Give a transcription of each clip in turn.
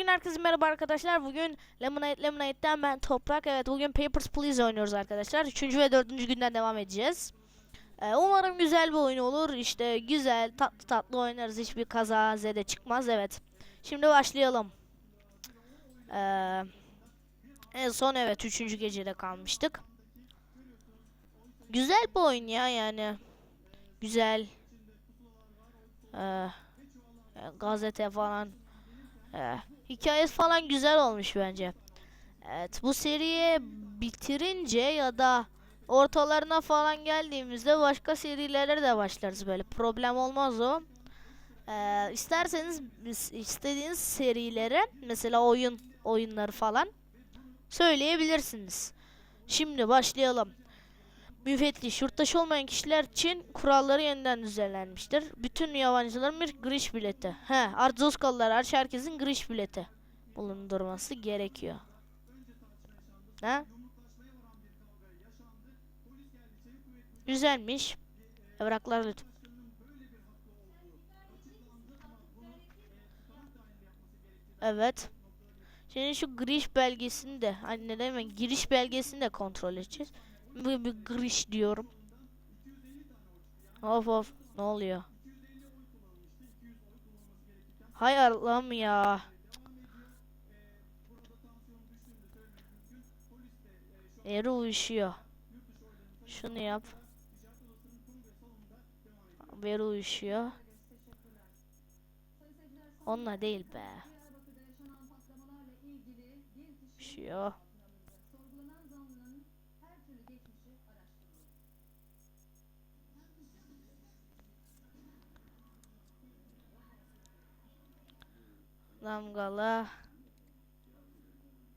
Bugün herkese merhaba arkadaşlar. Bugün Lemonade Lemonade'den ben Toprak. Evet bugün Papers, Please oynuyoruz arkadaşlar. Üçüncü ve dördüncü günden devam edeceğiz. Ee, umarım güzel bir oyun olur. İşte güzel, tatlı tatlı oynarız. Hiçbir kaza zede çıkmaz. Evet. Şimdi başlayalım. Ee, en son evet üçüncü gecede kalmıştık. Güzel bir oyun ya yani. Güzel. Ee, gazete falan. Ee, hikayesi falan güzel olmuş bence. Evet bu seriye bitirince ya da ortalarına falan geldiğimizde başka serilere de başlarız böyle. Problem olmaz o. Ee, isterseniz istediğiniz serilere mesela oyun oyunları falan söyleyebilirsiniz. Şimdi başlayalım. Müfettiş, yurttaş olmayan kişiler için kuralları yeniden düzenlenmiştir. Bütün yabancıların bir giriş bileti. He, Arzuskalılar hariç herkesin giriş bileti bulundurması gerekiyor. Ha? Güzelmiş. Evraklar lütfen. Evet. Şimdi şu giriş belgesini de hani ne demek giriş belgesini de kontrol edeceğiz. Bir, bir giriş diyorum. Of of ne oluyor? Hay Allah'ım ya. Eri uyuşuyor. Şunu yap. Veri uyuşuyor. Onunla değil be. Uyuşuyor. Damgalı.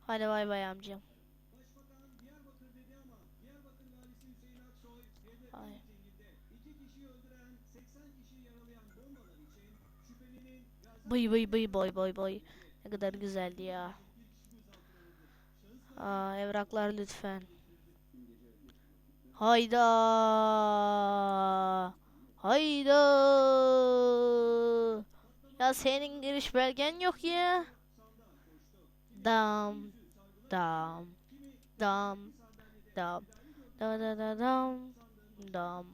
Hadi bay bay amcam. Ay. Bay bay bay bay bay bay. Ne kadar güzeldi ya. Aa, evraklar lütfen. Hayda. Hayda. Ya senin giriş belgen yok ya. Dam dam dam dam da da da dam dam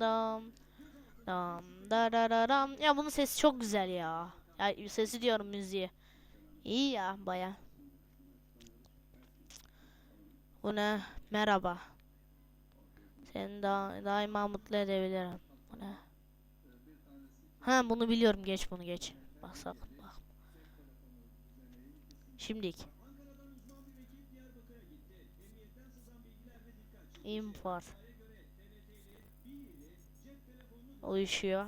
dam dam da da da dam. Ya bunun sesi çok güzel ya. Ya sesi diyorum müziği. İyi ya baya. Bu ne? Merhaba. Seni da daima mutlu edebilirim. Bu ne? Ha bunu biliyorum geç bunu geç. Bak sakın bak. Şimdilik. Import. Uyuşuyor.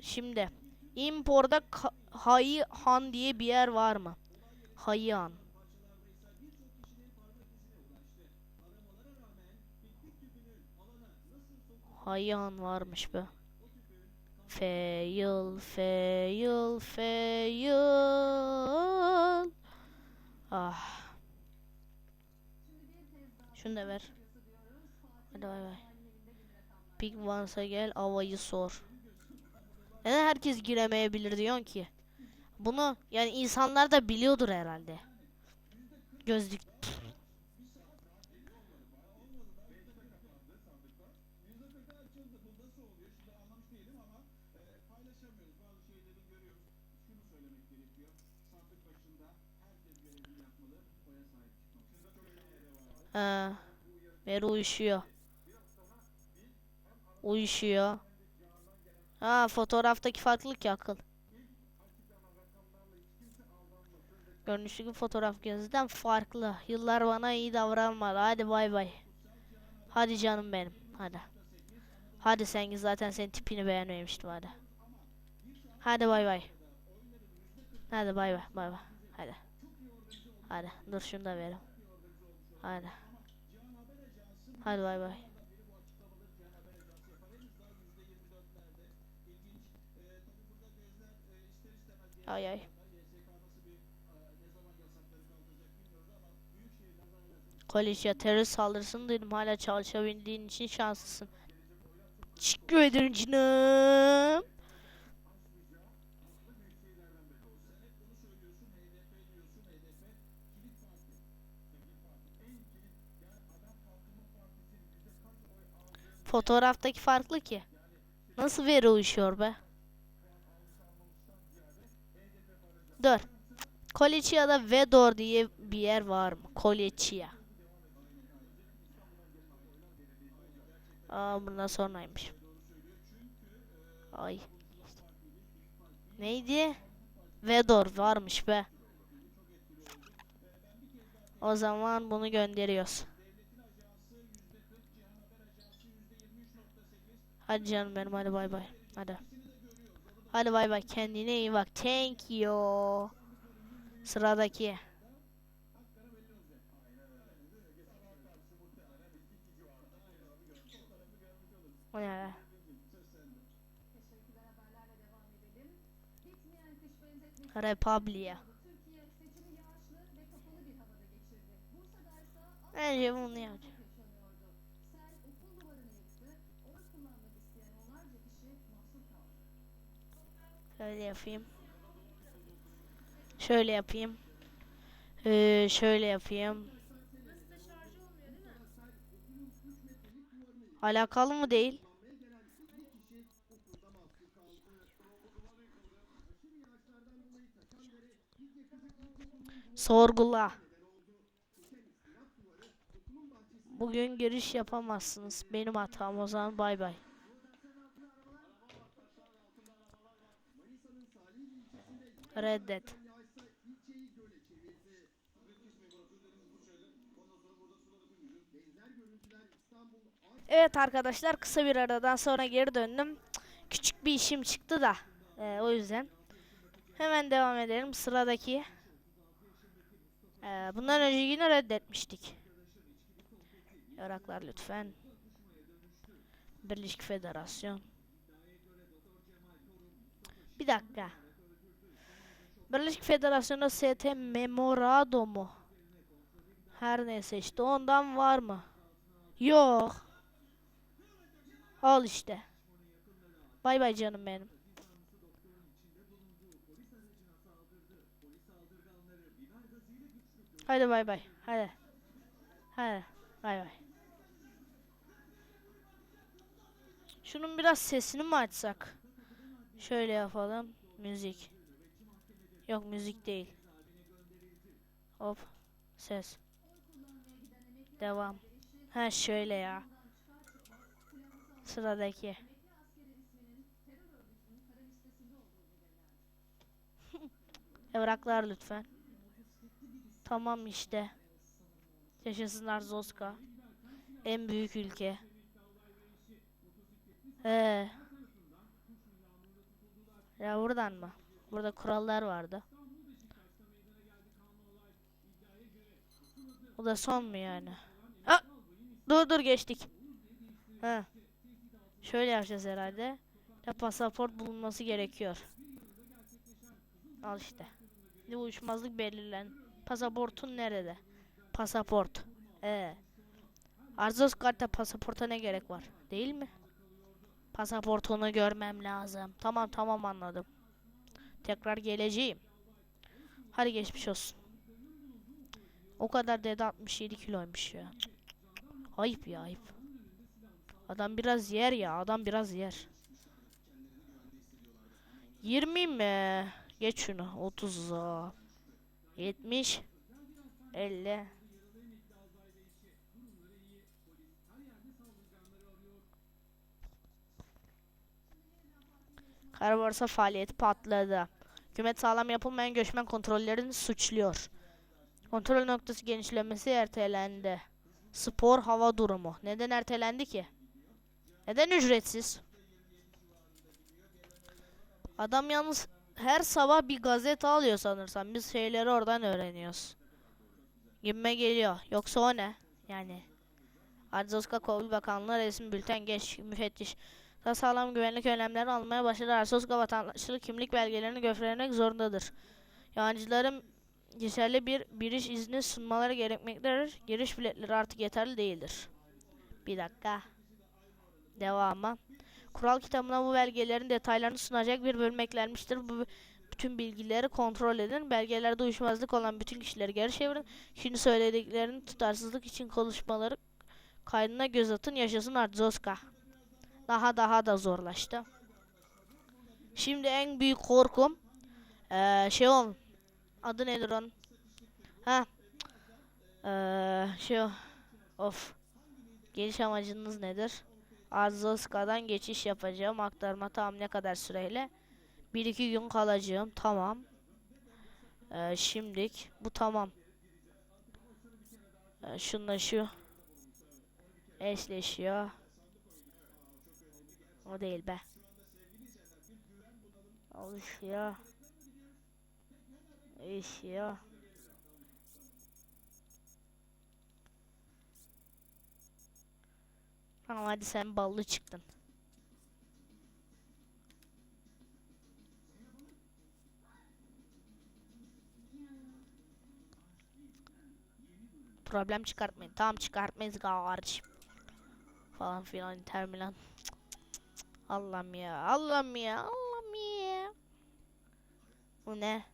Şimdi imporda Hayi Han diye bir yer var mı? Hayyan. Hayyan varmış be. Fail, fail, fail. Ah. Şunu da ver. Hadi bay bay. Big One'sa gel avayı sor. Neden herkes giremeyebilir diyorsun ki? Bunu yani insanlar da biliyordur herhalde. Gözlük. Ee, Veri uyuşuyor. Uyuşuyor. Ha fotoğraftaki farklılık ya akıl. Görünüşteki fotoğraf gözden farklı. Yıllar bana iyi davranmadı. Hadi bay bay. Hadi canım benim. Hadi. Hadi sen zaten senin tipini beğenmemiştim hadi. Hadi bay bay. Hadi bay bay bay bay. Hadi. Hadi dur şunu da verim. Hadi. Hadi bay bay. Ay ay. Koalisya terörist saldırısını duydum. Hala çalışabildiğin için şanslısın. Teşekkür ederim Fotoğraftaki farklı ki. Nasıl veri uyuşuyor be? Dur. Kolecia'da Vedor diye bir yer var mı? Kolecia. Aa bundan sonraymış. Ay. Neydi? Vedor varmış be. O zaman bunu gönderiyoruz. Hadi canım benim hadi bay bay. Hadi. Hadi bay bay kendine iyi bak. Thank you. Sıradaki. O ne benzetmesi Republia. Türkiye seçimi yağışlı Şöyle yapayım. Şöyle yapayım. Ee, şöyle yapayım. Alakalı mı değil? Sorgula. Bugün giriş yapamazsınız. Benim hatam o zaman bay bay. Reddet. Evet arkadaşlar kısa bir aradan sonra geri döndüm. Küçük bir işim çıktı da e, o yüzden. Hemen devam edelim sıradaki. E, bundan önce yine reddetmiştik. Yaraklar lütfen. Birleşik Federasyon. Bir dakika. Birleşik Federasyon'da ST Memorado mu? Her neyse işte ondan var mı? Yok. Al işte. Bay bay canım benim. Hadi bay bay. Hadi. Hadi. Bay bay. Şunun biraz sesini mi açsak? Şöyle yapalım. Müzik. Yok müzik değil. Hop. Ses. Devam. Ha şöyle ya. Sıradaki. Evraklar lütfen. Tamam işte. Yaşasınlar Zoska. En büyük ülke. Ee. Ya buradan mı? Burada kurallar vardı. Bu da son mu yani? Ha! Dur dur geçtik. Ha. Şöyle yapacağız herhalde. Ya pasaport bulunması gerekiyor. Al işte. Bir uyuşmazlık belirlen. Pasaportun nerede? Pasaport. Ee. Arzos karta pasaporta ne gerek var? Değil mi? Pasaportunu görmem lazım. Tamam tamam anladım. Tekrar geleceğim. Hadi geçmiş olsun. O kadar dede 67 kiloymuş ya. Ayıp ya ayıp. Adam biraz yer ya adam biraz yer. 20 mi? Geç şunu. 30 aa. 70 50 Kara borsa faaliyeti patladı. Hükümet sağlam yapılmayan göçmen kontrollerini suçluyor. Kontrol noktası genişlemesi ertelendi. Spor hava durumu. Neden ertelendi ki? Neden ücretsiz? Adam yalnız her sabah bir gazete alıyor sanırsam. Biz şeyleri oradan öğreniyoruz. Gibime geliyor. Yoksa o ne? Yani. Arzoska Kovul Bakanlığı resmi bülten geç müfettiş. Daha sağlam güvenlik önlemleri almaya başladı. Arzoska vatandaşlık kimlik belgelerini göstermek zorundadır. Yabancıların geçerli bir giriş izni sunmaları gerekmektedir. Giriş biletleri artık yeterli değildir. Bir dakika. Devamı. Kural kitabına bu belgelerin detaylarını sunacak bir bölüm eklenmiştir. Bu bütün bilgileri kontrol edin. Belgelerde uyuşmazlık olan bütün kişileri geri çevirin. Şimdi söylediklerinin tutarsızlık için konuşmaları kaydına göz atın. Yaşasın Arzoska. Daha daha da zorlaştı. Şimdi en büyük korkum eee şey ol. Adı nedir onun? Ha. Eee şey of. Geliş amacınız nedir? Arzoska'dan geçiş yapacağım. Aktarma tam ne kadar süreyle? 1-2 gün kalacağım. Tamam. Ee, şimdilik bu tamam. Ee, şunla şu eşleşiyor. O değil be. Oluşuyor. Değişiyor. Tamam hadi sen ballı çıktın. Problem çıkartmayın. Tamam çıkartmayız kardeşim. Falan filan Inter Milan. Allah'ım ya. Allah'ım ya. Allah'ım ya. Bu ne?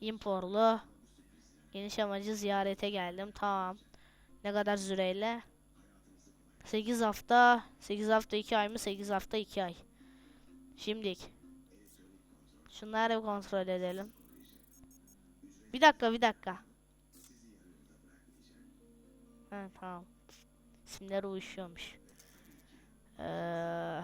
Imporlu. Geniş amacı ziyarete geldim. Tamam. Ne kadar süreyle? 8 hafta. 8 hafta 2 ay mı? 8 hafta 2 ay. Şimdilik. Şunları bir kontrol edelim. Bir dakika bir dakika. Ha tamam. İsimleri uyuşuyormuş. Ee,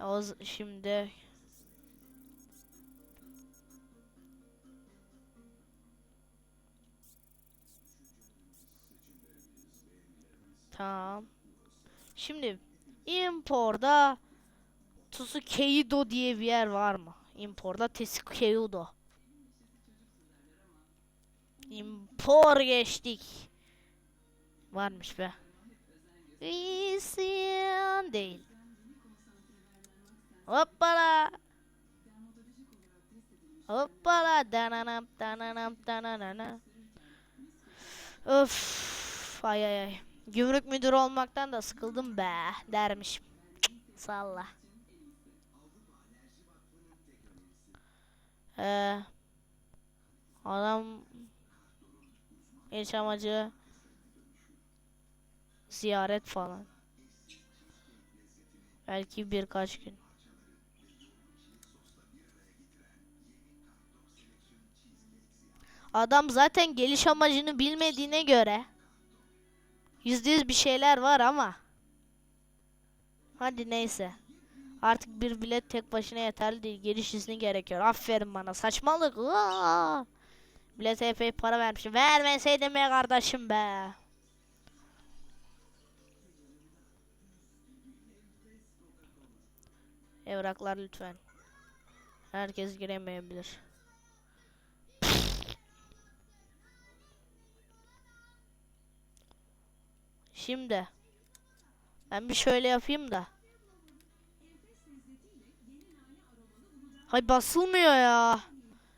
o şimdi Tamam. Şimdi imporda Tsukeido diye bir yer var mı? Imporda Tsukeido. Impor geçtik. Varmış be. İsyan değil. Hoppala. Hoppala. Dananam dananam dananana. Öf. Ay ay ay. Gümrük müdürü olmaktan da sıkıldım be dermişim. Salla. Ee, adam iş amacı ziyaret falan. Belki birkaç gün. Adam zaten geliş amacını bilmediğine göre yüzde yüz bir şeyler var ama hadi neyse. Artık bir bilet tek başına yeterli değil. Geliş izni gerekiyor. Aferin bana. Saçmalık. Aa! Bilete epey para vermişim. Vermeseydim be kardeşim be. Evraklar lütfen. Herkes giremeyebilir. Şimdi ben bir şöyle yapayım da. Hay basılmıyor ya.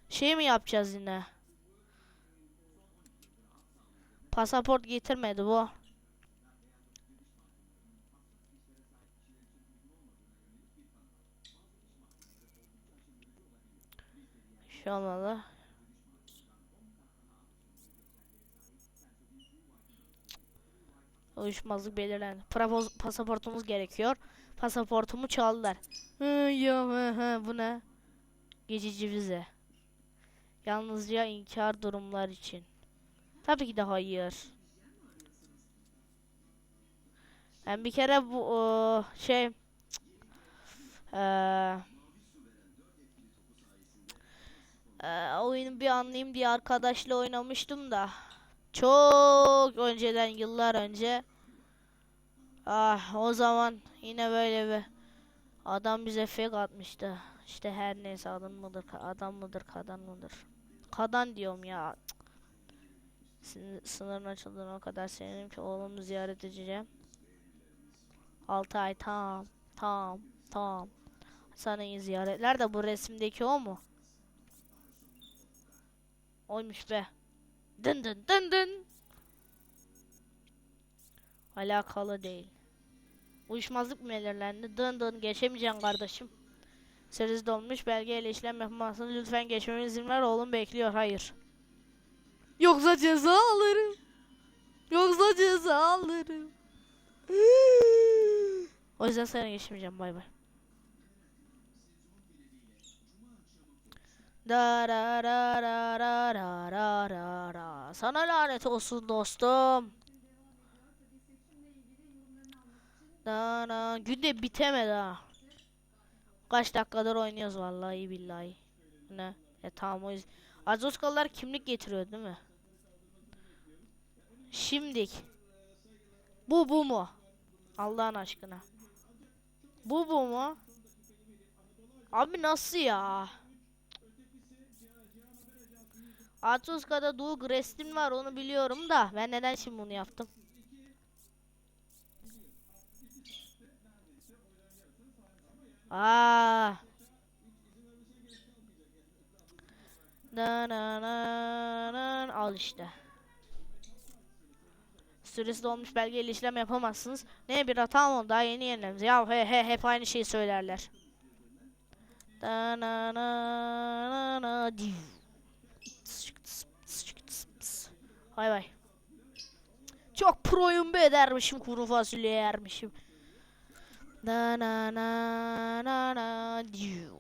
Şey mi yapacağız yine? Pasaport getirmedi bu. Şu olmalı. Uyuşmazlık belirlendi. Prapoz- pasaportumuz gerekiyor. Pasaportumu çaldılar. Hı, ya hı, hı, bu ne? Geçici vize. Yalnızca inkar durumlar için. Tabii ki de hayır. Ben bir kere bu o, şey eee eee, oyunu bir anlayayım diye arkadaşla oynamıştım da çok önceden yıllar önce ah o zaman yine böyle bir adam bize fake atmıştı. İşte her neyse adam mıdır, adam mıdır, kadın mıdır? Kadan diyorum ya. Cık. Sınırın açıldığına kadar sevinim ki oğlumu ziyaret edeceğim. 6 ay tamam. Tamam. Tamam. Sana ziyaretler de bu resimdeki o mu? Oymuş be. Dın dın dın dın. Alakalı değil. Uyuşmazlık mı belirlendi? Dın dın geçemeyeceğim kardeşim. Seriz dolmuş belgeyle işlem yapılmasını lütfen geçmeme izin ver oğlum bekliyor. Hayır. Yoksa ceza alırım. Yoksa ceza alırım. o yüzden sana geçmeyeceğim bay bay. Da ra ra ra ra ra ra ra ra. Sana lanet olsun dostum. Da na günde bitemedi ha. Kaç dakikadır oynuyoruz vallahi billahi. Ne? E tamam o yüzden. Azoskalılar kimlik getiriyor değil mi? Şimdik. Bu bu mu? Allah'ın aşkına. Bu bu mu? Abi nasıl ya? Atuska'da Doug restim var onu biliyorum da ben neden şimdi bunu yaptım? Aa. Na na na na al işte. Süresi dolmuş belgeyle işlem yapamazsınız. Ne bir hata oldu daha yeni yenilemiş. Ya he he hep aynı şeyi söylerler. Da na na na na. Hay bay. Çok proyum be dermişim kuru fasulye yermişim. Na na na na na div.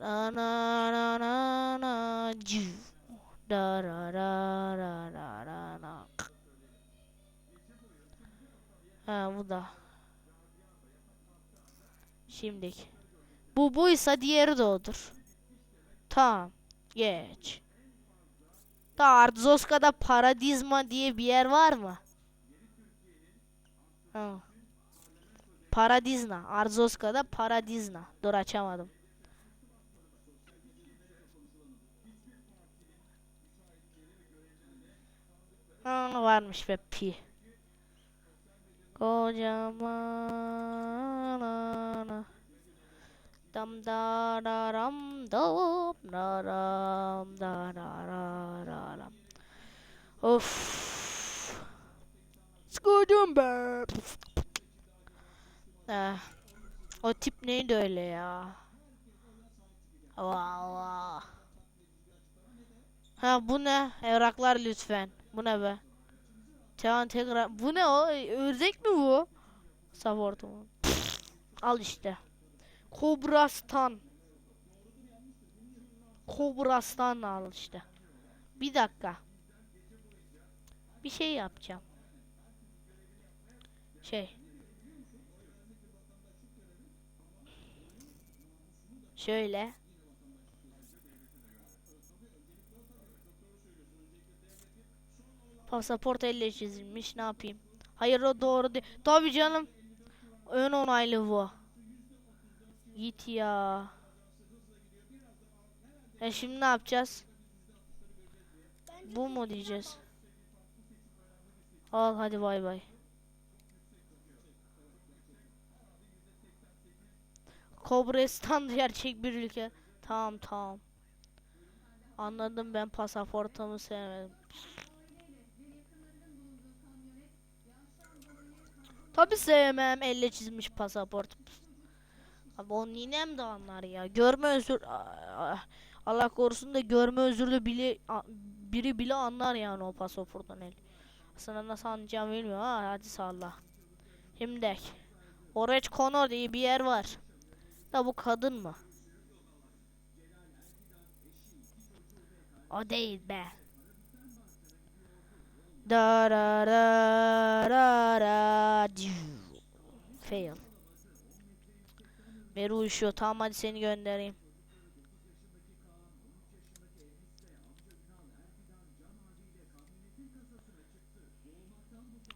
Na na na na. Da ra ra ra ra ra ra. Ha bu da. Şimdik. Bu buysa diğeri de odur. Tamam. Geç. Da Arzoska'da Paradizma diye bir yer var mı? Ha. Paradizna. Arzoska'da Paradizna. Dur açamadım. Ha, varmış be pi. Kocaman ana. Dam da da ram dam da ram da da ra ra ram. Of. Sıkıldım be. Eh, o tip neydi öyle ya? Valla. Ha bu ne? Evraklar lütfen. Bu ne be? Tean tekrar. Bu ne o? Ördek mi bu? Mu? Al işte. Kobrastan. Kobrastan al işte. Bir dakika. Bir şey yapacağım. Şey. Şöyle. Pasaport elle çizilmiş. Ne yapayım? Hayır o doğru değil. Tabii canım. Ön onaylı bu. Git ya. E şimdi ne yapacağız? Bu mu diyeceğiz? Al hadi bay bay. Kobrestan gerçek bir ülke. Tamam tamam. Anladım ben pasaportumu sevmedim. Tabi sevmem elle çizmiş pasaport. Abi o ninem de anlar ya. Görme özür Allah korusun da görme özürlü bile biri bile anlar yani o pasaportun el. Aslında nasıl anlayacağım bilmiyorum ha hadi salla. Şimdi Orange Conor diye bir yer var. Da bu kadın mı? O değil be. Da ra ra ra diu. Fail. Meri uyuşuyor. Tamam hadi seni göndereyim.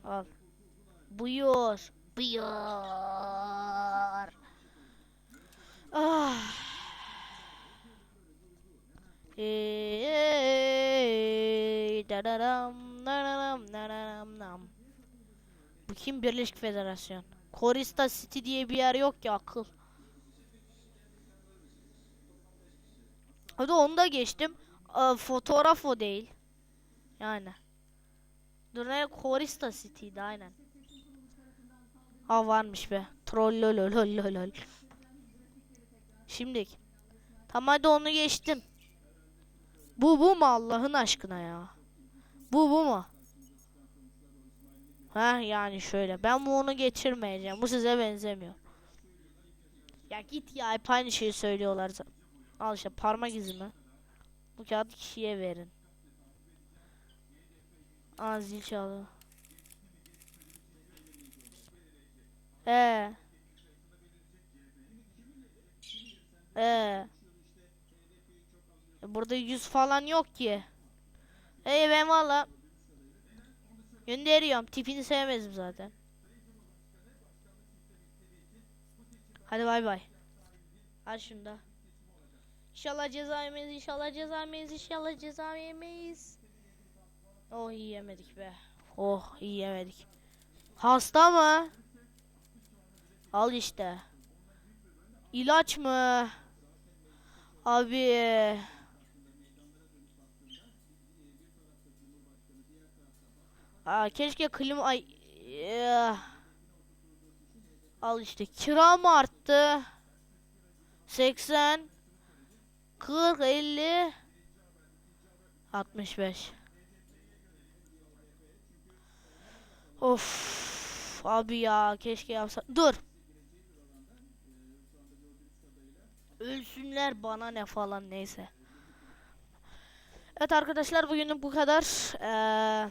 Al. Buyur. Buyur. Ah. Ey, dararam, dararam, dararam, nam. Bu kim? Birleşik Federasyon. Korista City diye bir yer yok ki akıl. Hadi onu da geçtim. Aa, fotoğraf o değil. Yani. Dur ne Korista City'di aynen. Ha varmış be. Trollololololol. Şimdilik. Tamam hadi onu geçtim. Bu bu mu Allah'ın aşkına ya? Bu bu mu? Ha yani şöyle. Ben bu onu geçirmeyeceğim. Bu size benzemiyor. Ya git ya hep aynı şeyi söylüyorlar zaten. Al işte parmak izi mi? Bu kağıdı kişiye verin. Aa zil çaldı. Ee. Ee. Burada yüz falan yok ki. Hey ben valla gönderiyorum. Tipini sevmezdim zaten. Hadi bay bay. Al şunu da. İnşallah ceza yemeyiz, inşallah ceza yemeyiz, inşallah ceza yemeyiz. Oh iyi yemedik be. Oh iyi yemedik. Hasta mı? Al işte. İlaç mı? Abi. Aa, keşke klima ay Eh. Al işte kira mı arttı? 80 40 50 65 Of abi ya keşke yapsa. Dur. Ölsünler bana ne falan neyse. Evet arkadaşlar bugünlük bu kadar. Ee,